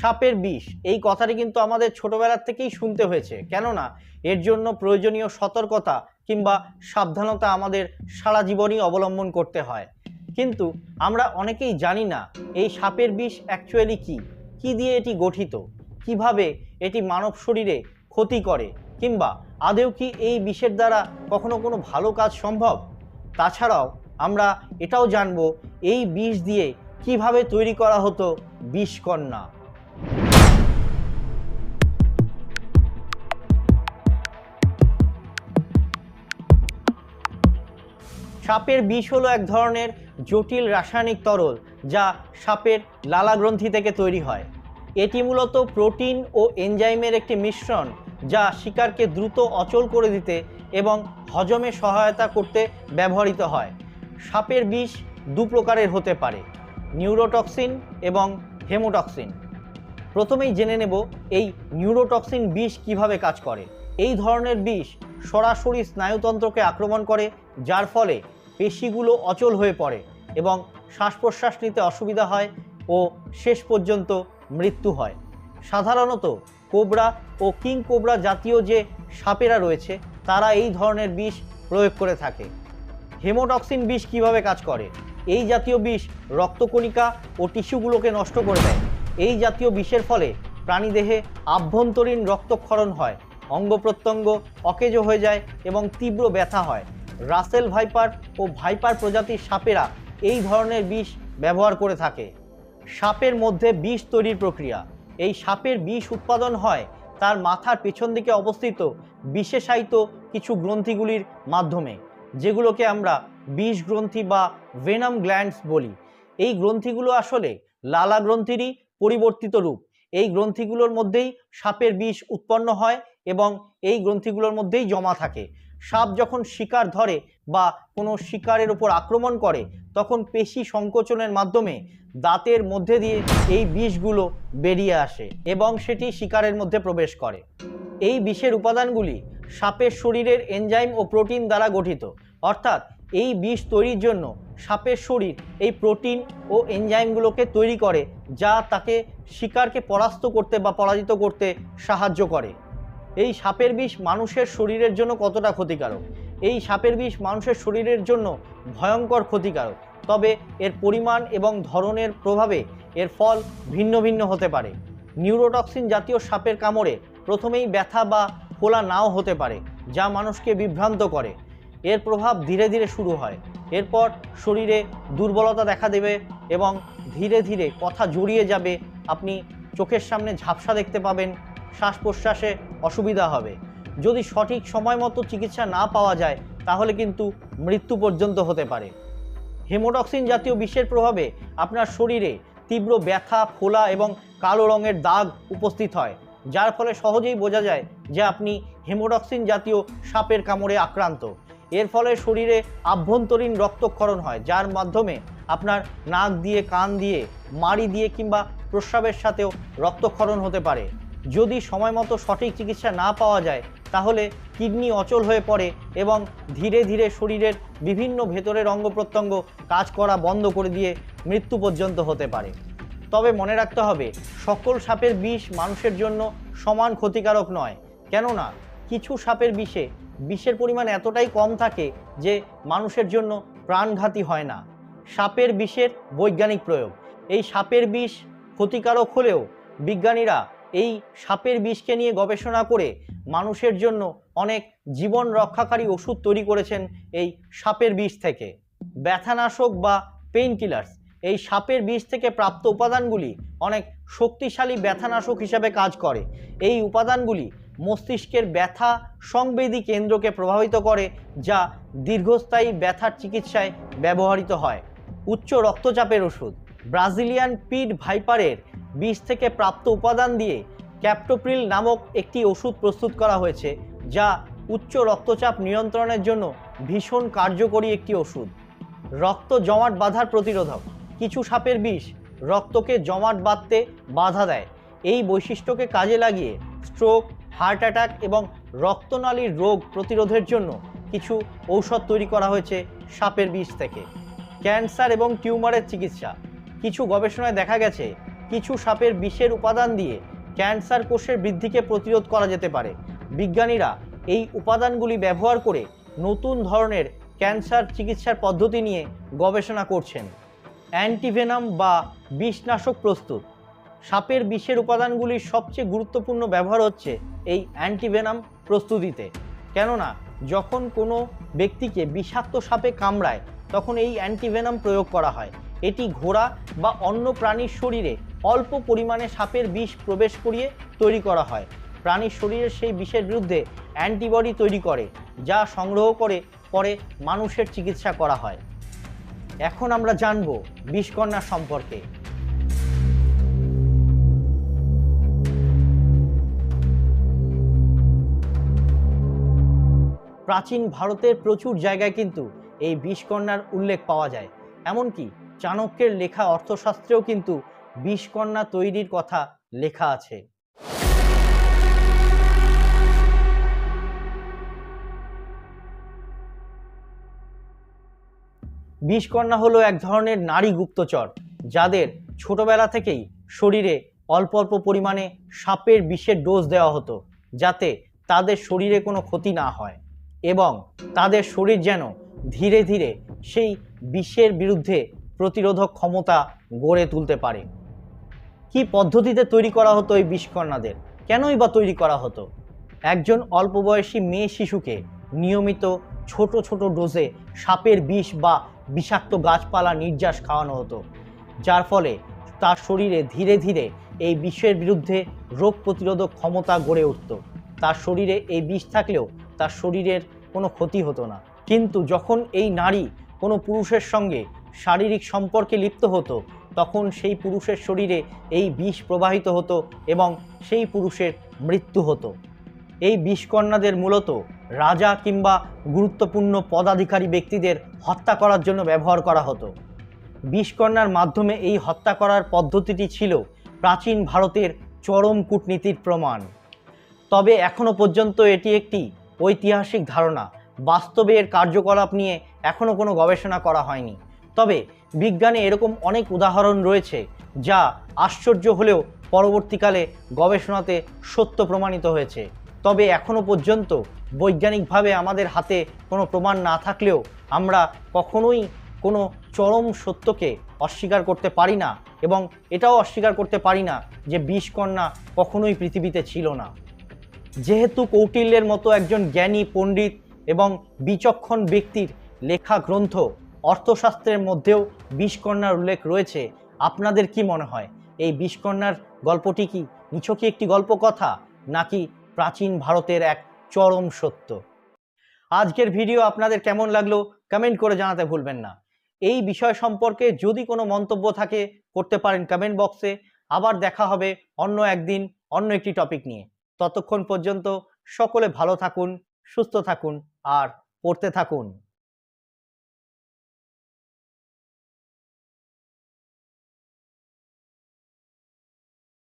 সাপের বিষ। এই কথাটি কিন্তু আমাদের ছোটবেলার থেকেই শুনতে হয়েছে। কেননা, এর জন্য প্রয়োজনীয় সতর্কতা কিংবা সাবধানতা আমাদের সারা জীবনই অবলম্বন করতে হয়। কিন্তু আমরা অনেকেই জানি না, এই সাপের বিষ অ্যাকচুয়ালি কি? কি দিয়ে এটি গঠিত? কীভাবে এটি মানব শরীরে ক্ষতি করে? কিংবা আদেও কি এই বিষের দ্বারা কখনো কোনো ভালো কাজ সম্ভব? তাছাড়াও, আমরা এটাও জানব, এই বিষ দিয়ে কীভাবে তৈরি করা হতো বিষকন্যা। সাপের বিষ হলো এক ধরনের জটিল রাসায়নিক তরল যা সাপের লালা গ্রন্থি থেকে তৈরি হয়। এটি মূলত প্রোটিন ও এনজাইমের একটি মিশ্রণ যা শিকারকে দ্রুত অচল করে দিতে এবং হজমে সহায়তা করতে ব্যবহৃত হয়। সাপের বিষ দু প্রকারের হতে পারে, নিউরোটক্সিন এবং হেমোটক্সিন। প্রথমেই জেনে নেব এই নিউরোটক্সিন বিষ কীভাবে কাজ করে। এই ধরনের বিষ সরাসরি স্নায়ুতন্ত্রকে আক্রমণ করে, যার ফলে পেশিগুলো অচল হয়ে পড়ে এবং শ্বাস প্রশ্বাস নিতে অসুবিধা হয় ও শেষ পর্যন্ত মৃত্যু হয়। সাধারণত কোবরা ও কিং কোবরা জাতীয় যে সাপেরা রয়েছে, তারা এই ধরনের বিষ প্রয়োগ করে থাকে। হেমোটক্সিন বিষ কীভাবে কাজ করে? এই জাতীয় বিষ রক্তকণিকা ও টিস্যুগুলোকে নষ্ট করে দেয়। এই জাতীয় বিষের ফলে প্রাণীদেহে আভ্যন্তরীণ রক্তক্ষরণ হয়, অঙ্গ প্রত্যঙ্গ অকেজো হয়ে যায় এবং তীব্র ব্যথা হয়। রাসেল ভাইপার ও ভাইপার প্রজাতির সাপেরা এই ধরনের বিষ ব্যবহার করে থাকে। সাপের মধ্যে বিষ তৈরির প্রক্রিয়া। এই সাপের বিষ উৎপাদন হয় তার মাথার পেছন দিকে অবস্থিত বিশেষায়িত কিছু গ্রন্থিগুলির মাধ্যমে, যেগুলোকে আমরা বিষ গ্রন্থি বা ভেনাম গ্ল্যান্ডস বলি। এই গ্রন্থিগুলো আসলে লালা গ্রন্থিরই পরিবর্তিত রূপ। এই গ্রন্থিগুলোর মধ্যেই সাপের বিষ উৎপন্ন হয় এবং এই গ্রন্থিগুলোর মধ্যেই জমা থাকে। সাপ যখন শিকার ধরে বা কোনো শিকারের উপর আক্রমণ করে, তখন পেশি সংকোচনের মাধ্যমে দাঁতের মধ্যে দিয়ে এই বিষগুলো বেরিয়ে আসে এবং সেটি শিকারের মধ্যে প্রবেশ করে। এই বিষের উপাদানগুলি সাপের শরীরের এনজাইম ও প্রোটিন দ্বারা গঠিত। অর্থাৎ এই বিষ তৈরির জন্য সাপের শরীর এই প্রোটিন ও এনজাইমগুলোকে তৈরি করে, যা তাকে শিকারকে পরাস্ত করতে বা পরাজিত করতে সাহায্য করে। এই সাপের বিষ মানুষের শরীরের জন্য কতটা ক্ষতিকারক? এই সাপের বিষ মানুষের শরীরের জন্য ভয়ঙ্কর ক্ষতিকারক। তবে এর পরিমাণ এবং ধরনের প্রভাবে এর ফল ভিন্ন ভিন্ন হতে পারে। নিউরোটক্সিন জাতীয় সাপের কামড়ে প্রথমেই ব্যথা বা ফোলা নাও হতে পারে, যা মানুষকে বিভ্রান্ত করে। এর প্রভাব ধীরে ধীরে শুরু হয়। এরপর শরীরে দুর্বলতা দেখা দেবে এবং ধীরে ধীরে কথা জড়িয়ে যাবে। আপনি চোখের সামনে ঝাপসা দেখতে পাবেন শ্বাস প্রশ্বাসে অসুবিধা হবে। যদি সঠিক সময় মতো চিকিৎসা না পাওয়া যায়, তাহলে কিন্তু মৃত্যু পর্যন্ত হতে পারে। হেমোটক্সিন জাতীয় বিষের প্রভাবে আপনার শরীরে তীব্র ব্যথা, ফোলা এবং কালো রঙের দাগ উপস্থিত হয়, যার ফলে সহজেই বোঝা যায় যে আপনি হেমোটক্সিন জাতীয় সাপের কামড়ে আক্রান্ত। এর ফলে শরীরে আভ্যন্তরীণ রক্তক্ষরণ হয়, যার মাধ্যমে আপনার নাক দিয়ে, কান দিয়ে, মাড়ি দিয়ে কিংবা প্রস্রাবের সাথেও রক্তক্ষরণ হতে পারে। যদি সময় মতো সঠিক চিকিৎসা না পাওয়া যায়, তাহলে কিডনি অচল হয়ে পড়ে এবং ধীরে ধীরে শরীরের বিভিন্ন ভেতরের অঙ্গ প্রত্যঙ্গ কাজ করা বন্ধ করে দিয়ে মৃত্যু পর্যন্ত হতে পারে। তবে মনে রাখতে হবে, সকল সাপের বিষ মানুষের জন্য সমান ক্ষতিকারক নয়। কেননা, কিছু সাপের বিষে, বিষের পরিমাণ এতটাই কম থাকে যে মানুষের জন্য প্রাণঘাতী হয় না। সাপের বিষের বৈজ্ঞানিক প্রয়োগ। এই সাপের বিষ ক্ষতিকারক হলেও বিজ্ঞানীরা এই সাপের বিষকে নিয়ে গবেষণা করে মানুষের জন্য অনেক জীবন রক্ষাকারী ওষুধ তৈরি করেছেন এই সাপের বিষ থেকে। ব্যথানাশক বা পেইন কিলার্স এই সাপের বিষ থেকে প্রাপ্ত উপাদানগুলি অনেক শক্তিশালী ব্যথানাশক হিসাবে কাজ করে। এই উপাদানগুলি মস্তিষ্কের ব্যথা সংবেদী কেন্দ্রকে প্রভাবিত করে, যা দীর্ঘস্থায়ী ব্যথার চিকিৎসায় ব্যবহৃত হয়। উচ্চ রক্তচাপের ওষুধ, ব্রাজিলিয়ান পিড ভাইপারের বিষ থেকে প্রাপ্ত উপাদান দিয়ে ক্যাপ্টোপ্রিল নামক একটি ওষুধ প্রস্তুত করা হয়েছে, যা উচ্চ রক্তচাপ নিয়ন্ত্রণের জন্য ভীষণ কার্যকরী একটি ওষুধ। রক্ত জমাট বাঁধার প্রতিরোধক কিছু সাপের বিষ রক্তকে জমাট বাঁধতে বাধা দেয়। এই বৈশিষ্ট্যকে কাজে লাগিয়ে স্ট্রোক, হার্ট অ্যাটাক এবং রক্তনালীর রোগ প্রতিরোধের জন্য কিছু ঔষধ তৈরি করা হয়েছে সাপের বিষ থেকে। ক্যান্সার এবং টিউমারের চিকিৎসা। কিছু গবেষণায় দেখা গেছে কিছু সাপের বিষের উপাদান দিয়ে ক্যান্সার কোষের বৃদ্ধিকে প্রতিরোধ করা যেতে পারে। বিজ্ঞানীরা এই উপাদানগুলি ব্যবহার করে নতুন ধরনের ক্যান্সার চিকিৎসার পদ্ধতি নিয়ে গবেষণা করছেন। অ্যান্টিভেনাম বা বিষনাশক প্রস্তুত। সাপের বিষের উপাদানগুলির সবচেয়ে গুরুত্বপূর্ণ ব্যবহার হচ্ছে এই অ্যান্টিভেনাম প্রস্তুতিতে। কেননা, যখন কোনো ব্যক্তিকে বিষাক্ত সাপে কামড়ায়, তখন এই অ্যান্টিভেনাম প্রয়োগ করা হয়। এটি ঘোড়া বা অন্য প্রাণীর শরীরে অল্প পরিমাণে সাপের বিষ প্রবেশ করিয়ে তৈরি করা হয়। প্রাণীর শরীরের সেই বিষের বিরুদ্ধে অ্যান্টিবডি তৈরি করে, যা সংগ্রহ করে পরে মানুষের চিকিৎসা করা হয়। এখন আমরা জানব বিষকন্যা সম্পর্কে। প্রাচীন ভারতের প্রচুর জায়গায় কিন্তু এই বিষকন্যার উল্লেখ পাওয়া যায়। এমনকি চাণক্যের লেখা অর্থশাস্ত্রেও কিন্তু বিষকন্যা তৈরির কথা লেখা আছে। বিষকন্যা হলো এক ধরনের নারী গুপ্তচর, যাদের ছোটবেলা থেকেই শরীরে অল্প অল্প পরিমাণে সাপের বিষের ডোজ দেওয়া হতো, যাতে তাদের শরীরে কোনো ক্ষতি না হয় এবং তাদের শরীর যেন ধীরে ধীরে সেই বিষের বিরুদ্ধে প্রতিরোধক ক্ষমতা গড়ে তুলতে পারে। কি পদ্ধতিতে তৈরি করা হতো এই বিষকন্যাদের কেনই বা তৈরি করা হতো? একজন অল্প বয়সী মেয়ে শিশুকে নিয়মিত ছোট ছোট ডোজে সাপের বিষ বা বিষাক্ত গাছপালা নির্যাস খাওয়ানো হতো, যার ফলে তার শরীরে ধীরে ধীরে এই বিষের বিরুদ্ধে রোগ প্রতিরোধক ক্ষমতা গড়ে উঠত। তার শরীরে এই বিষ থাকলেও তার শরীরের কোনো ক্ষতি হতো না। কিন্তু যখন এই নারী কোনো পুরুষের সঙ্গে শারীরিক সম্পর্কে লিপ্ত হতো, তখন সেই পুরুষের শরীরে এই বিষ প্রবাহিত হতো এবং সেই পুরুষের মৃত্যু হতো। এই বিষকন্যাদের মূলত রাজা কিংবা গুরুত্বপূর্ণ পদাধিকারী ব্যক্তিদের হত্যা করার জন্য ব্যবহার করা হতো। বিষকন্যার মাধ্যমে এই হত্যা করার পদ্ধতিটি ছিল প্রাচীন ভারতের চরম কূটনীতির প্রমাণ। তবে এখনও পর্যন্ত এটি একটি ঐতিহাসিক ধারণা, বাস্তবে এর কার্যকলাপ নিয়ে এখনও কোনো গবেষণা করা হয়নি। তবে বিজ্ঞানে এরকম অনেক উদাহরণ রয়েছে যা আশ্চর্য হলেও পরবর্তীকালে গবেষণাতে সত্য প্রমাণিত হয়েছে। তবে এখনও পর্যন্ত বৈজ্ঞানিকভাবে আমাদের হাতে কোনো প্রমাণ না থাকলেও আমরা কখনোই কোনো চরম সত্যকে অস্বীকার করতে পারি না এবং এটাও অস্বীকার করতে পারি না যে বিষকন্যা কখনোই পৃথিবীতে ছিল না। যেহেতু কৌটিল্যের মতো একজন জ্ঞানী পণ্ডিত এবং বিচক্ষণ ব্যক্তির লেখা গ্রন্থ অর্থশাস্ত্রের মধ্যেও বিষকন্যার উল্লেখ রয়েছে। আপনাদের কি মনে হয়? এই বিষকন্যার গল্পটি কি নিছকই একটি গল্প কথা নাকি প্রাচীন ভারতের এক চরম সত্য? আজকের ভিডিও আপনাদের কেমন লাগল কমেন্ট করে জানাতে ভুলবেন না। এই বিষয় সম্পর্কে যদি কোনো মন্তব্য থাকে, করতে পারেন কমেন্ট বক্সে। আবার দেখা হবে অন্য একদিন অন্য একটি টপিক নিয়ে। ততক্ষণ পর্যন্ত সকলে ভালো থাকুন, সুস্থ থাকুন, আর পড়তে থাকুন।